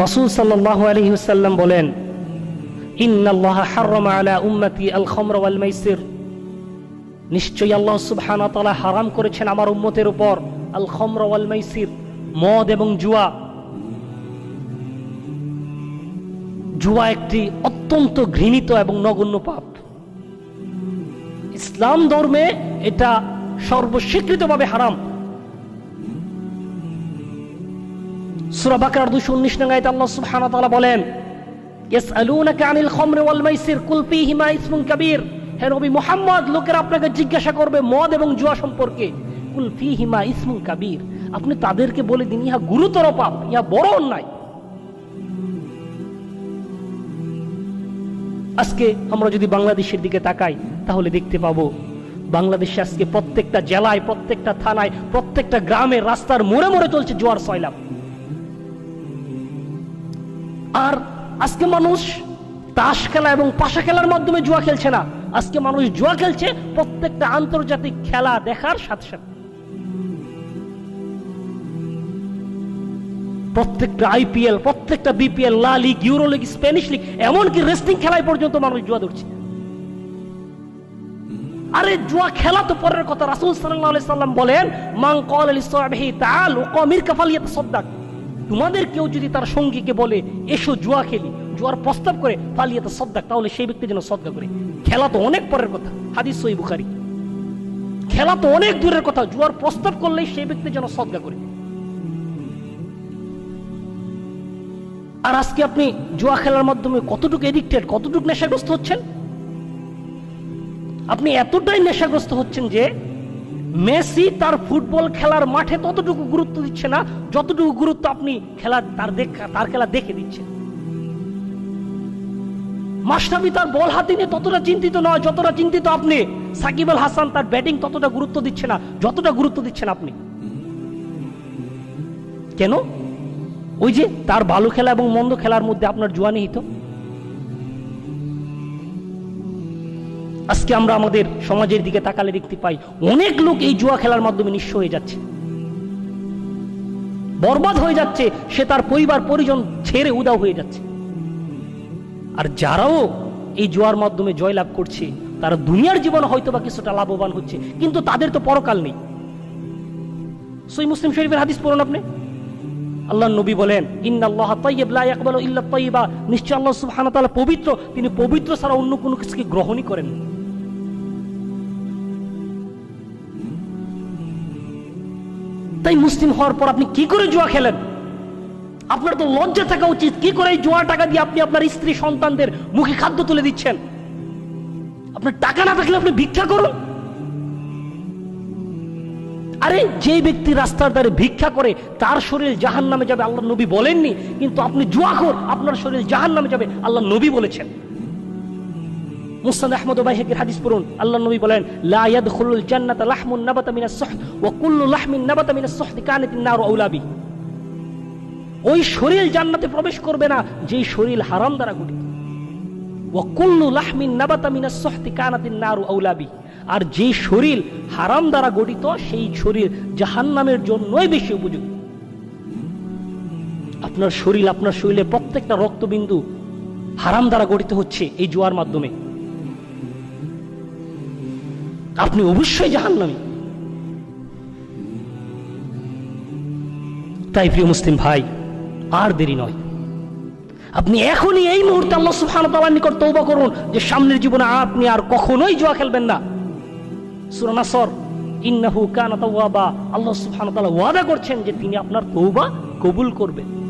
রসুল সাল্লাহ আলহিহাল্লাম বলেন, ইন্নাল্লাহ মাইসির নিশ্চয়ই আল্লাহ ওয়া হারাম করেছেন আমার উম্মতের উপর আল খমর মাইসির মদ এবং জুয়া। জুয়া একটি অত্যন্ত ঘৃণিত এবং নগণ্য পাপ। ইসলাম ধর্মে এটা সর্বস্বীকৃতভাবে হারাম। সূরা বাকারার 219 নং আয়াতে আল্লাহ সুবহানাহু তাআলা বলেন, ইয়াসআলুনাকা আনিল খামরি ওয়াল মাইসির, কুল ফীহিমা ইসমুন কাবীর। হে নবী মুহাম্মদ, লোকেরা আপনাকে জিজ্ঞাসা করবে মদ এবং জুয়া সম্পর্কে। কুল ফীহিমা ইসমুন কাবীর। আপনি তাদেরকে বলে দিন, ইহা গুরুতর পাপ, ইহা বড় অন্যায়। আজকে আমরা যদি বাংলাদেশের দিকে তাকাই, তাহলে দেখতে পাবো, বাংলাদেশে আজকে প্রত্যেকটা জেলায়, প্রত্যেকটা থানায়, প্রত্যেকটা গ্রামে রাস্তার মোড়ে মোড়ে চলছে জোয়ার সয়লাভ আর আজকে মানুষ তাস খেলা এবং পাশা খেলার মাধ্যমে জুয়া খেলছে না। আজকে মানুষ জুয়া খেলছে প্রত্যেকটা আন্তর্জাতিক খেলা দেখার সাথে সাথে। প্রত্যেকটা আইপিএল, প্রত্যেকটা BPL, La Liga, Euro league, Spanish league, এমনকি রেসলিং খেলায় পর্যন্ত মানুষ জুয়া ধরছে। আরে জুয়া খেলা তো পরের কথা রাসূল আলাইহি সাল্লাম বলেন, মান ক্বালা লিসাহিহি তাআল ওয়াকামির কাফালিয়াত সাদ্দাক তোমাদের কেউ যদি তার সঙ্গীকে বলে, এসো জুয়া খেলি। জুয়ার প্রস্তাব করে ফালিয়াত সদ্দাক, তাহলে সেই ব্যক্তি যেন সদ্গা করে। খেলা তো অনেক পরের কথা, হাদিস সই বুখারি। খেলা তো অনেক দূরের কথা, জুয়ার প্রস্তাব করলেই সেই ব্যক্তি যেন সদ্গা করে। আর আজকে আপনি জুয়া খেলার মাধ্যমে কতটুকু এডিক্টেড কতটুকু নেশাগ্রস্ত হচ্ছেন? আপনি এতটাই নেশাগ্রস্ত হচ্ছেন যে মেসি তার ফুটবল খেলার মাঠে ততটুকু গুরুত্ব দিচ্ছে না, যতটুকু গুরুত্ব আপনি খেলা তার তার খেলা দেখে দিচ্ছেন। মাস্টাবি তার বল হাতে নিয়ে ততটা চিন্তিত নয়, যতটা চিন্তিত আপনি। সাকিব আল হাসান তার ব্যাটিং ততটা গুরুত্ব দিচ্ছে না, যতটা গুরুত্ব দিচ্ছেন আপনি। কেন? ওই যে তার ভালো খেলা এবং মন্দ খেলার মধ্যে আপনার জুয়া নিহিত। আজকে আমরা আমাদের সমাজের দিকে তাকালে দেখতে পাই অনেক লোক এই জুয়া খেলার মাধ্যমে নিঃস্ব হয়ে যাচ্ছে। বরবাদ হয়ে যাচ্ছে, সে তার পরিবার, পরিজন ছেড়ে উদাও হয়ে যাচ্ছে। আর যারাও এই জুয়ার মাধ্যমে জয়লাভ করছে, তারা দুনিয়ার জীবনে হয়তো বা কিছুটা লাভবান হচ্ছে, কিন্তু তাদের তো পরকাল নেই। সই মুসলিম শরীফের হাদিস পড়ুন আপনি। আল্লাহ নবী বলেন, ইন্নাল্লাহ তাইয়্যিব, লা ইয়াকবালু ইল্লা তাইয়্যিবা। নিশ্চয় আল্লাহ সুবহানাহু ওয়া পবিত্র, তিনি পবিত্র ছাড়া অন্য কোনো কিছুকে গ্রহণই করেন না। তাই মুসলিম হওয়ার পর আপনি কি করে জুয়া খেলেন? আপনার তো লজ্জা থাকা উচিত। কি করে এই জুয়া টাকা দিয়ে আপনি আপনার স্ত্রী, সন্তানদের মুখে খাদ্য তুলে দিচ্ছেন? আপনার টাকা না থাকলে আপনি ভিক্ষা করুন? আরে যে ব্যক্তি রাস্তার ধারে ভিক্ষা করে, তার শরীর জাহান নামে যাবে আল্লাহ নবী বলেননি। কিন্তু আপনি জুয়াখোর, আপনার শরীর জাহান নামে যাবে আল্লাহ নবী বলেছেন। মুসনাদ আহমদ বাইহাকির হাদিস পড়ুন। আল্লাহ নবী বলেন, লা ইয়াদখুলুল জান্নাতা লাহমুন নাবাতা মিনাস সুহদ ওয়া কুল্লু লাহমিন নাবাতা মিনাস সুহদ কানাতিন নারু আউলাবি ওই শরীর জান্নাতে প্রবেশ করবে না, যেই শরীর হারাম দ্বারা গঠিত। ওয়া কুল্লু লাহমিন নাবাতা মিনাস সুহদ কানাতিন নারু আউলাবি আর যেই শরীর হারাম দ্বারা গঠিত, সেই শরীর জাহান্নামের জন্যই বেশি উপযুক্ত আপনার শরীর, আপনার শরীরের প্রত্যেকটা রক্তবিন্দু হারাম দ্বারা গঠিত হচ্ছে এই জোয়ার মাধ্যমে। আপনি অবশ্যই জাহান্নামী। তাই প্রিয় মুসলিম ভাই, আর দেরি নয়। আপনি এখনই এই মুহূর্তে আল্লাহ ওয়া তাআলার নিকট তওবা করুন যে সামনের জীবনে আপনি আর কখনোই জুয়া খেলবেন না। সূরা নাসর, ইন্নাহু কানা তাওয়াবা। আল্লাহ ওয়া তাআলা ওয়াদা করছেন যে তিনি আপনার তওবা কবুল করবেন।